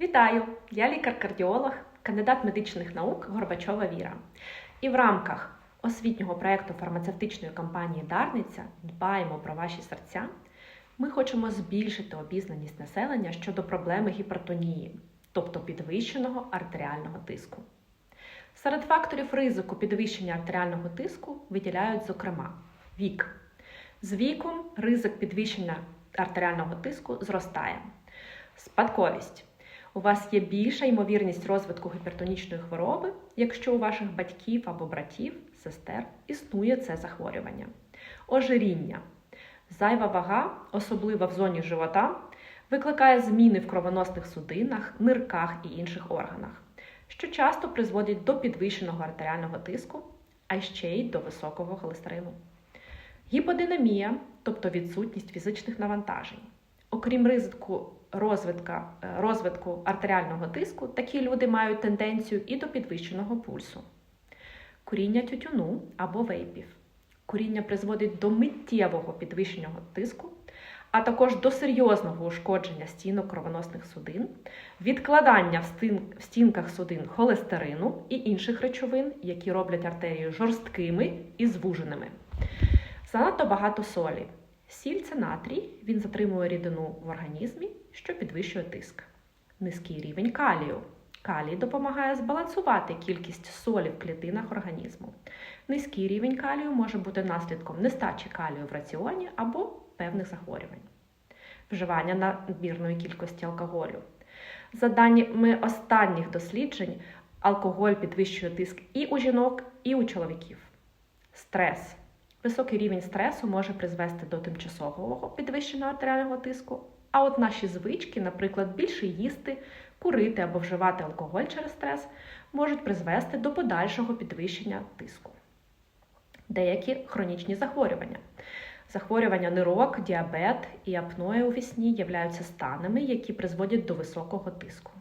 Вітаю! Я лікар-кардіолог, кандидат медичних наук Горбачова Віра. І в рамках освітнього проєкту фармацевтичної компанії Дарниця Дбаємо про ваші серця. Ми хочемо збільшити обізнаність населення щодо проблеми гіпертонії, тобто підвищеного артеріального тиску. Серед факторів ризику підвищення артеріального тиску виділяють, зокрема, вік. З віком ризик підвищення артеріального тиску зростає. Спадковість. У вас є більша ймовірність розвитку гіпертонічної хвороби, якщо у ваших батьків або братів, сестер існує це захворювання. Ожиріння. Зайва вага, особливо в зоні живота, викликає зміни в кровоносних судинах, нирках і інших органах, що часто призводять до підвищеного артеріального тиску, а ще й до високого холестерину. Гіподинамія, тобто відсутність фізичних навантажень. Окрім ризику розвитка, е, розвитку артеріального тиску, такі люди мають тенденцію і до підвищеного пульсу. Куріння тютюну або вейпів. Куріння призводить до миттєвого підвищеного тиску, а також до серйозного ушкодження стінок кровоносних судин, відкладання в, стін, в стінках судин холестерину і інших речовин, які роблять артерії жорсткими і звуженими. Занадто багато солі. Сіль це натрій, він затримує рідину в організмі, що підвищує тиск. Низький рівень калію. Калій допомагає збалансувати кількість солі в клітинах організму. Низький рівень калію може бути наслідком нестачі калію в раціоні або певних захворювань. Вживання надмірної кількості алкоголю. За даними останніх досліджень, алкоголь підвищує тиск і у жінок, і у чоловіків. Стрес. Високий рівень стресу може призвести до тимчасового підвищеного артеріального тиску, а от наші звички, наприклад, більше їсти, курити або вживати алкоголь через стрес, можуть призвести до подальшого підвищення тиску. Деякі хронічні захворювання. Захворювання нирок, діабет і апноє у вісні являються станами, які призводять до високого тиску.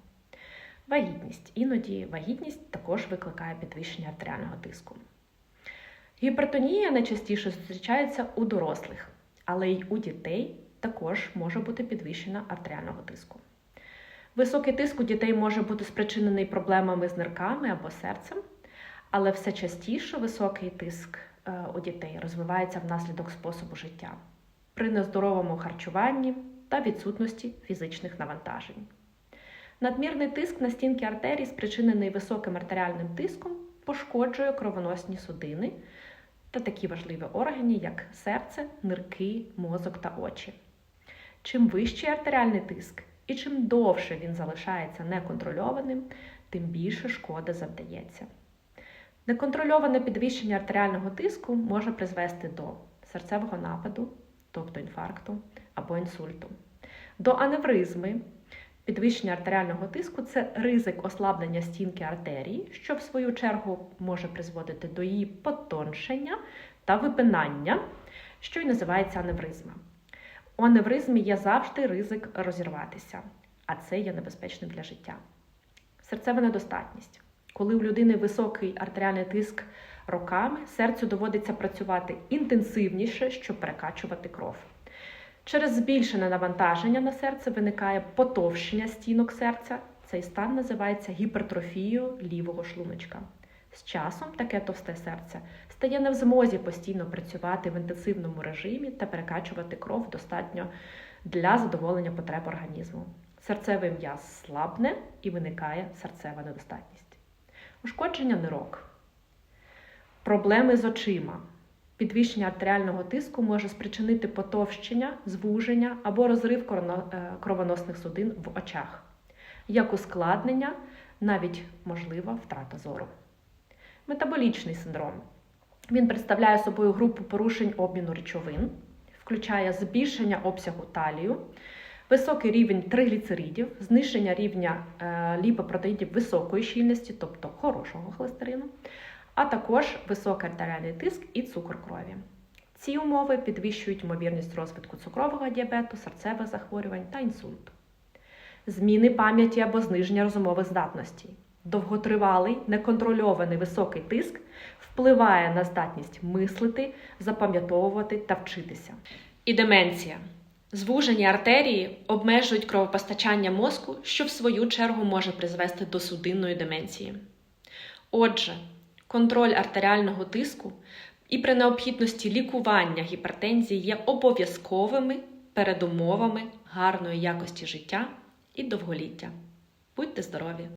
Вагітність. Іноді вагітність також викликає підвищення артеріального тиску. Гіпертонія найчастіше зустрічається у дорослих, але й у дітей також може бути підвищена артеріального тиску. Високий тиск у дітей може бути спричинений проблемами з нирками або серцем, але все частіше високий тиск е, у дітей розвивається внаслідок способу життя при нездоровому харчуванні та відсутності фізичних навантажень. Надмірний тиск на стінки артерій, спричинений високим артеріальним тиском, пошкоджує кровоносні судини та такі важливі органи, як серце, нирки, мозок та очі. Чим вищий артеріальний тиск і чим довше він залишається неконтрольованим, тим більше шкоди завдається. Неконтрольоване підвищення артеріального тиску може призвести до серцевого нападу, тобто інфаркту або інсульту, до аневризми. Підвищення артеріального тиску це ризик ослаблення стінки артерії, що в свою чергу може призводити до її потоншення та випинання, що й називається аневризма. У аневризмі є завжди ризик розірватися, а це є небезпечним для життя. Серцева недостатність. Коли у людини високий артеріальний тиск роками, серцю доводиться працювати інтенсивніше, щоб перекачувати кров. Через збільшене навантаження на серце виникає потовщення стінок серця. Цей стан називається гіпертрофією лівого шлуночка. З часом таке товсте серце стає не в змозі постійно працювати в інтенсивному режимі та перекачувати кров достатньо для задоволення потреб організму. Серцевий м'яз слабне і виникає серцева недостатність. Ушкодження нирок, проблеми з очима. Підвищення артеріального тиску може спричинити потовщення, звуження або розрив кровоносних судин в очах, як ускладнення, навіть можлива втрата зору. Метаболічний синдром. Він представляє собою групу порушень обміну речовин, включає збільшення обсягу талію, високий рівень тригліцеридів, зниження рівня е, ліпопротеїдів високої щільності, тобто хорошого холестерину, а також високий артеріальний тиск і цукор крові. Ці умови підвищують ймовірність розвитку цукрового діабету, серцевих захворювань та інсульту. Зміни пам'яті або зниження розумових здатностей. Довготривалий, неконтрольований високий тиск впливає на здатність мислити, запам'ятовувати та вчитися. І деменція. Звужені артерії обмежують кровопостачання мозку, що в свою чергу може призвести до судинної деменції. Отже, контроль артеріального тиску і при необхідності лікування гіпертензії є обов'язковими передумовами гарної якості життя і довголіття. Будьте здорові!